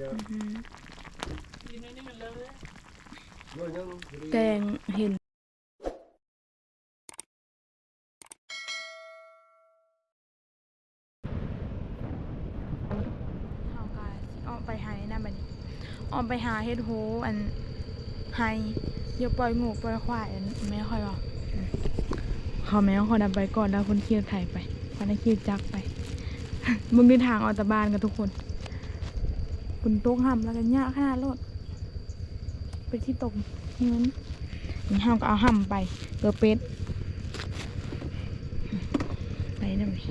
เดียวอืมกินอันนี้มันเลยโน่นยังแกงเห็นเฮาก็สิออกไปหาในนั้นบัดนี้ออกไปหาเฮ็ดโฮอันไฮเดี๋ยวปล่อยงูปล่อยควายอันแม่ค่อยว่าอืมเขาแม่เขานำไปก่อนแล้วคนขี่รถไถไปคนนั้นขี่จักรไปมึงเดินทางออกจากบ้านกันทุกคน ฝนตกห่ำแล้วกันยากขนาดรถไปที่ตกเงินนี่ห้ามก็เอาห่ำไปเกลือเป็ดไปนั่นเลย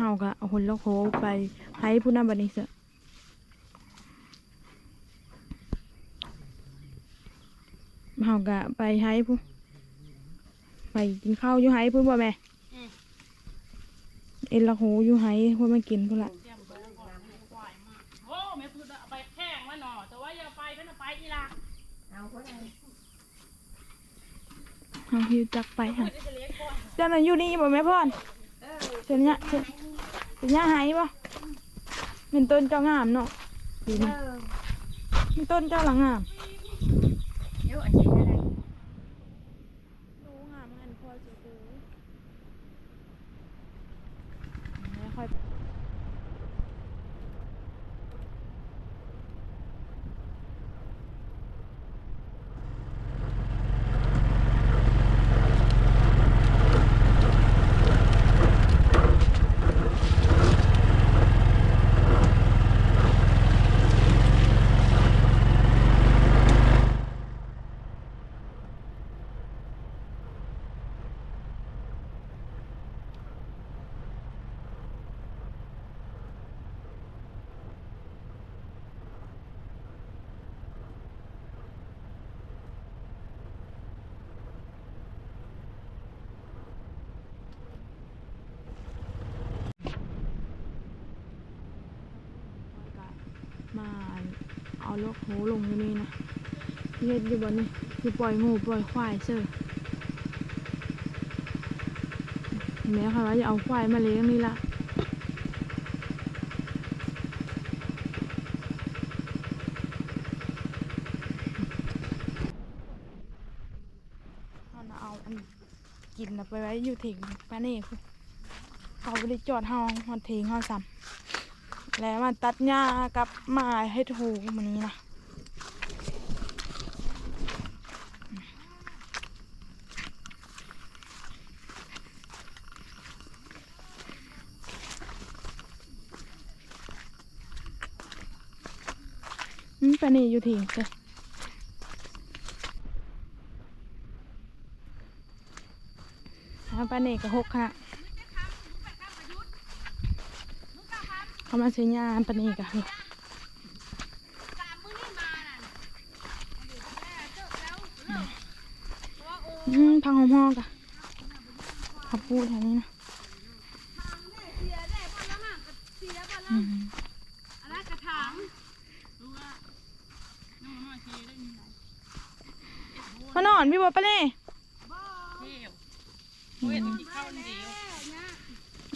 เฮาก็เอาคนละโคไปให้ผู้นำบัดนี้เสอะเฮาก็ไปให้ผู้ไปกินข้าวอยู่ให้ผู้บ่แม่อืมเอ็นละโคอยู่ให้ผู้มากินพุ่นละเตรียมไปแล้วก่อนให้ควายมากโอ้แม่พูดเอาไปแข่งว่าหนอแต่ว่าอย่าไปก็น่ะไปอีหล่ะเฮาหิวจักไปหั่นเดี๋ยวจะเลี้ยงก่อนเจ้าน่ะอยู่นี่บ่แม่พ่อนเจ้าเนี่ยเจ้า เจ้าเนี่ยให้บ่เป็นต้นเจ้างามเนาะดีนี่มีต้นเจ้าหลังงามเยอะอันนี้อะไรรู้งามงันพอจะดูไม่ค่อยก็มาเอา ลกโหลงอยู่นี่นะเฮ็ดอยู่บนนี่คือปล่อยงูปล่อยควายเชื่อแม่ค่ะว่าจะเอาควายมาเลี้ยงนี่ละเอาน่ะเอาอันกินไปไว้อยู่ถิงป้าเน่คือเขาไปได้จอดเฮาหอดถิงเฮาซ้ำ แล้วมาตัดหญ้ากับไมาให้ถูกมันนี้นะอืมไปนี่อยู่ถิงเลยแล้วไปนี่ก็หกขนาด เขามาซื้อยาปานนีกะนี่อืมพังหอมๆกะเขาพูดแถวนี้นะอืมอะไรกระถางรู้ว่าน้องน้อยทีได้มีหลายมานอนพี่บัวปะนี่เที่ยวโอ้ยต้องกินข้าวอันเดียว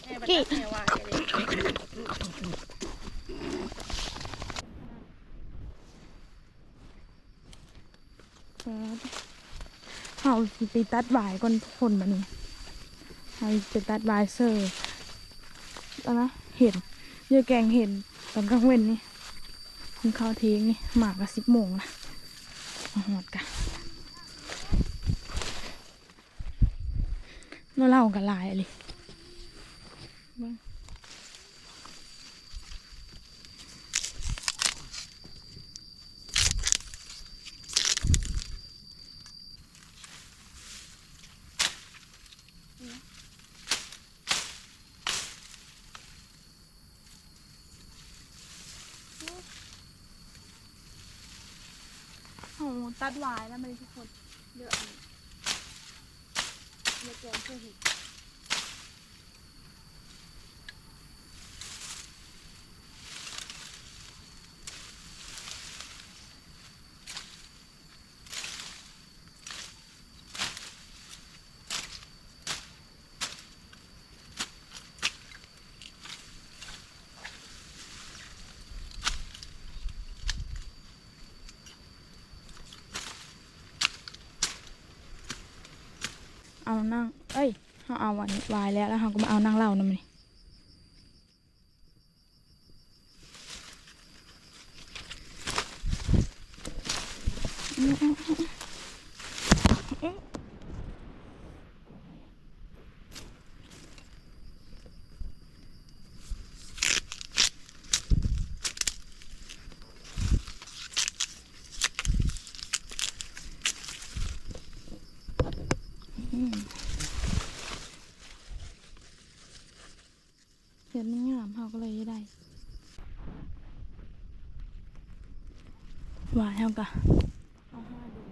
แม่บัดกี่ นี้แม่ว่าอะไร เขาสิไปตัดบายก่อนทุกคนมานนี้เขาไปตัดบายเซอร์แล้วนะเห็นเยอะแกงเห็นตอนกลางเว้นนี่คุณข้าวทิ้งนี่หมากละสิบโมงนะมาหอดกันเราเล่ากันลายเลย ตัดหวายแล้วมันทุกคนเยอะอันนี้เยอะแกงเพื่อหิเอา นั่ง เอ้ยเขาเอาวันวายแล้วแล้วเขาก็มาเอานั่งเล่านะมันนี่ หวานเฮากะเอาห้าดู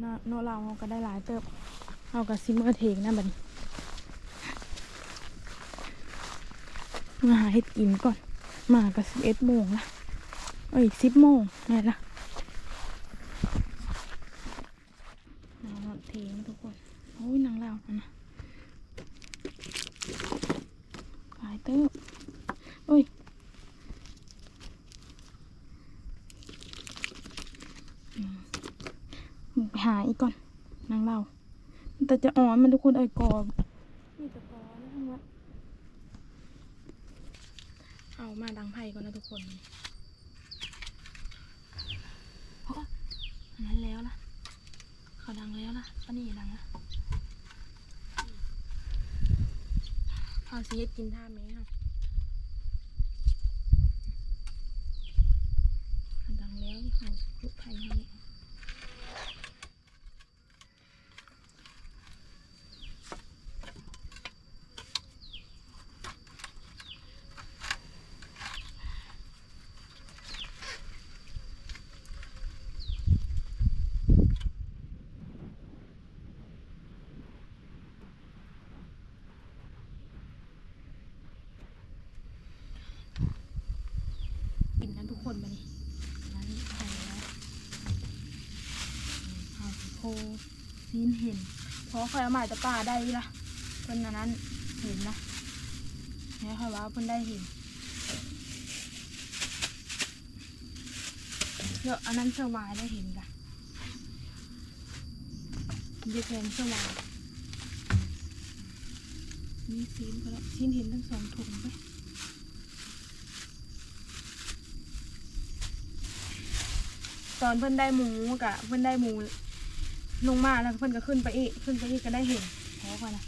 เนาะเนาะเราเฮาก็ได้หลายเติบเฮากะซิมเมอร์เทงนะบัดนี้มาหาเฮ็ดกินก่อน มากะสิบเอ็ดโมงละเอ้ยสิบโมงไงล่ะนางเทงทุกคน โอ้ยนางลาวนั่นนะหลายเติบโอ้ย ไปหาอีกก่อนนางเรา แต่จะอ่อนมันทุกคนเอ้กอบมีแตะกอนะทั้งวัดเอามาดังไพ่ก่อนนะทุกคนโอ้อันนั้นแล้วล่ะเขาดังแล้วล่ะปะนี่ดังละเอาสิเฮ็ดกินท่าแม่ค่ะดังแล้วที่เขาลุกไพ่ให้ กินนั้นทุกคนมานี่นั้นใส่แล้วข้าวสีโพซีนเห็นเพราะคอยเอามาจากป่าได้ละเพิ่นอันนั้นเห็นนะแม่คอยว่าเพิ่นได้เห็นเดี๋ยวอันนั้นสวายได้เห็นกะเยอะแพงสวายนี่ซีนก็แล้วซีนเห็นทั้งสองถุงไปตอนเพื่อนได้หมูกะเพื่อนได้หมู ลงมาแล้วเพื่อนก็ขึ้นไปอีกขึ้นไปอีกก็ได้เห็นแพ้ก่อนนะ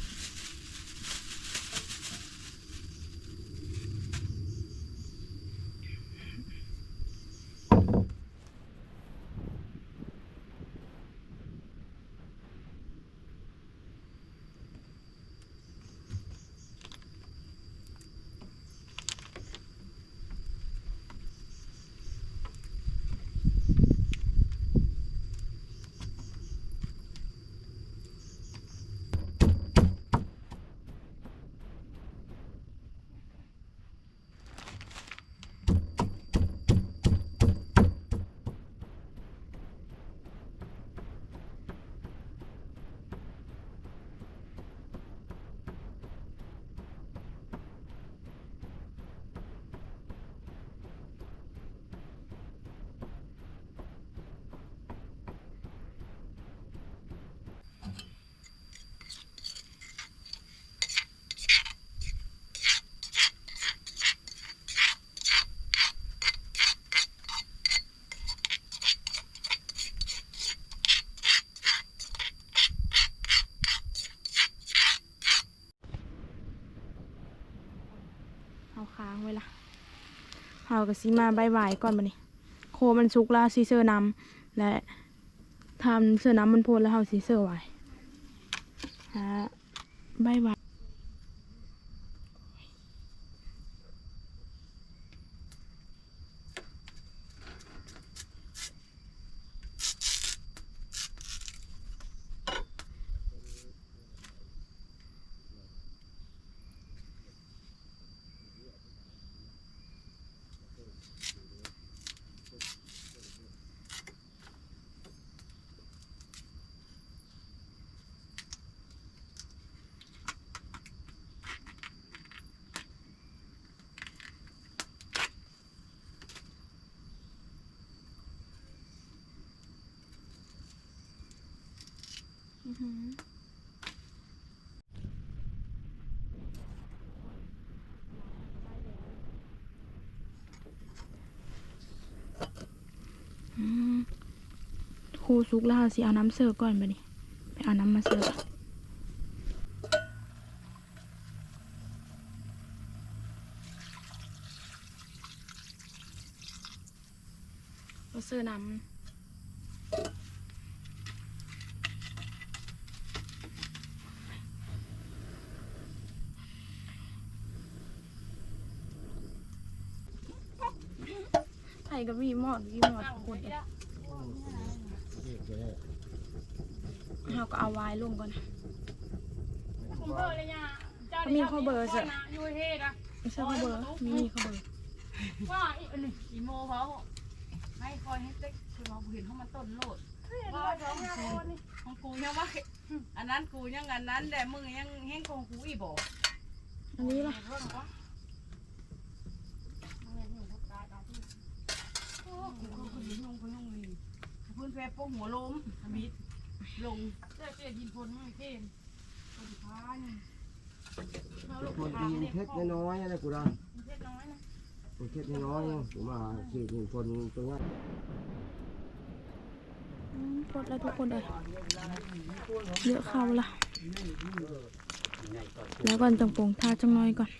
างไว้ละเอากระซีมาใบายบายก่อนมานี่โคมันสุกแล้วซีเซอร์น้ำและทำเสื้อน้ำมันโพนแล้วเอาซีเซอร์ไว้ฮะใบายบาย ครูซุกแล้วเราสิ เอาน้ำเสิร์ฟก่อนไปนี่ไปเอาน้ำมาเสิร์ฟเอาเสิร์ฟน้ำ กับวีมอดวีมอดทุกคนเลยเราก็เอาไว้ลงก่อนผมเบอร์เลยเนี่ยเจ้ามีข้อเบอร์สิไม่ใช่เขาเบอร์มีเขาเบอร์ว่าอีอันนี้อีโมเขาให้คอยให้เต็กคือเราเห็นเขามันต้นโลดว่าสองห้าคนนี่ของกูยังว่าอันนั้นกูยังอันนั้นแต่มึงยังแห้งของกูอีบอกอันนี้ล่ะ เรื่องวะมึงเนี่ยอยู่ตายตายที่ โอ้กูก็คือลงไปลงนี่เพื่อนแพร่โป้งหัวล้มมิดลงเจ้าเจ้ายินพลไม่เท่นคนพานคนตีนเพชรน้อยๆนะกูได้เพชรน้อยนะเพชรน้อยๆผมมาสี่หนึ่งคนตรงนี้อืมกดแล้วทุกคนเลยเยอะเข้าละแล้วก่อนจังปงทาจังน้อยก่อน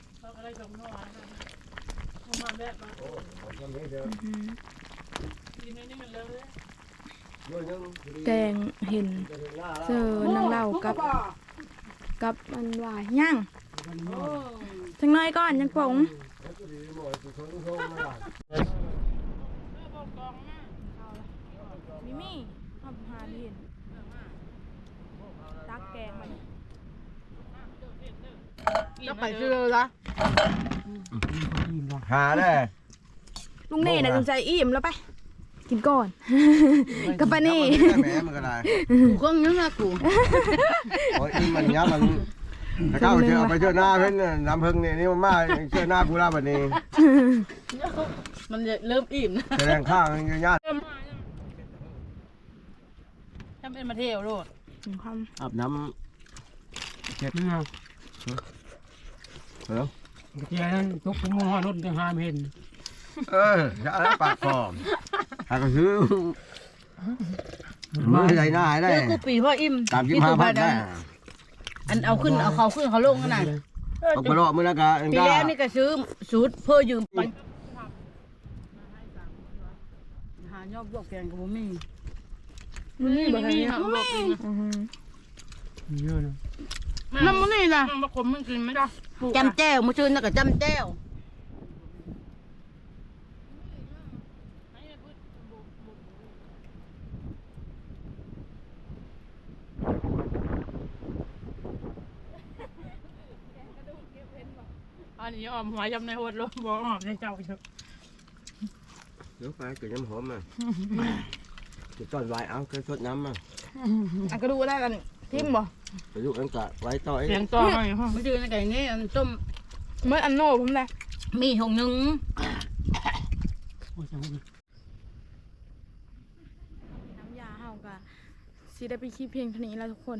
เขาอะไรจงน้อยนะเขามาแบบมาอืมกินนี่มันเลยแกงเห็นเจอน้ำเหล้ากับ กับมันว่าย่างโอ้จังน้อยก่อนจังปงบอกกองนะมิมี่ทำหาเห็นตักแกงมันจะไปซื้อละหาได้ ลุงเน่น่ะจงใจอิ่มแล้วไป กินก่อน กับปานี่แม่มันก็ได้กูก็นึกนะกูโอ้ยมันเนี้ยมันถ้าเข้าเชื่อไปเชื่อหน้าเพิ่นน้ำพึ่งนี่นี่มันมาเชื่อหน้ากูแล้วบัดนี้มันเริ่มอิ่มนะแสดงข้างยังญาติถ้าเป็นมาเที่ยวโลดถึงคอาบน้ำเช็ดนี่ไงเหรอเจียนั้นทุกมอรถยังหามเห็น เออจะอะไรปากคอมหากซื้อมือใส่หน้าได้เดี๋ยวกูปีพ่ออิ่มตามที่พาพันได้อันเอาขึ้นเอาเขาขึ้นเขาลงกันน่ะเอาไปรอมือละกะปีแล้วนี่ก็ซื้อสูตรเพื่อยืมไปหายอบวกแกงกับบ่มีำมันนี่แบบนี้หาบวกเองอือหือเยอะนะน้ำมันนี่นะมาขมมันกินไหมล่ะจำแจ้วมาชื่นน่ะก็จำแจ้ว อันนี้ออมหัวยำในหัวลมบอกออมในเจ้าเยอะเดี๋ยวไปเกิดน้ำหอมมาจุดต้นไว้เอาเคยสดน้ำมาอันก็ดูได้กันทิมบ่ไปยุกันกะไว้ต่อเสียงต่อหน่อยมาชื่นน่ะก็อย่างนี้อันต้มเมื่ออันโน่ผมเลยมีหงหนึงโอ้ยจังหวะนี้น้ำยาเฮากะสิได้ไปคลิปเพียงเท่านี้แล้วทุกคน